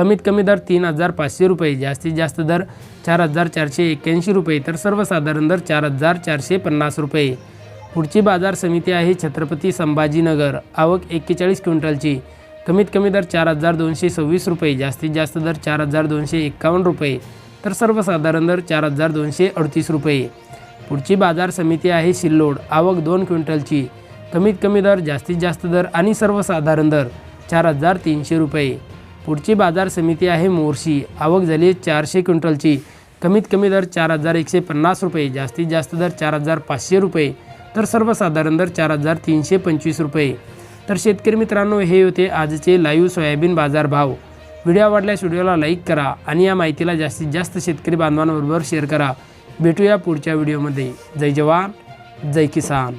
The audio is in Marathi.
कमीत कमी दर तीन हजार पाचशे रुपये जास्तीत जास्त दर चार हजार चारशे एक्क्याऐंशी रुपये तर सर्वसाधारण दर चार हजार चारशे पन्नास रुपये. पुढची बाजार समिती आहे छत्रपती संभाजीनगर आवक एक्केचाळीस क्विंटलची. कमीत कमी दर चार हजार दोनशे सव्वीस रुपये जास्तीत जास्त दर चार हजार दोनशे एक्कावन्न रुपये तर सर्वसाधारण दर चार हजार दोनशे अडतीस रुपये. पुढची बाजार समिती आहे सिल्लोड आवक दोन क्विंटलची. कमीत कमी दर जास्तीत जास्त दर आणि सर्वसाधारण दर चार हजार तीनशे रुपये. पुढची बाजार समिती आहे मोर्शी. आवक झाली चारशे क्विंटलची. कमीत कमी दर चार हजार एकशे पन्नास रुपये जास्तीत जास्त दर चार हजार पाचशे रुपये तर सर्वसाधारण दर चार हजार तीनशे पंचवीस रुपये. तर शेतकरी मित्रांनो हे होते आजचे लाईव्ह सोयाबीन बाजार भाव व्हिडिओ आवडल्यास व्हिडिओला लाईक करा आणि या माहितीला जास्तीत जास्त शेतकरी बांधवांबरोबर शेअर करा. भेटूया पुढच्या व्हिडिओमध्ये. जय जवान जय किसान.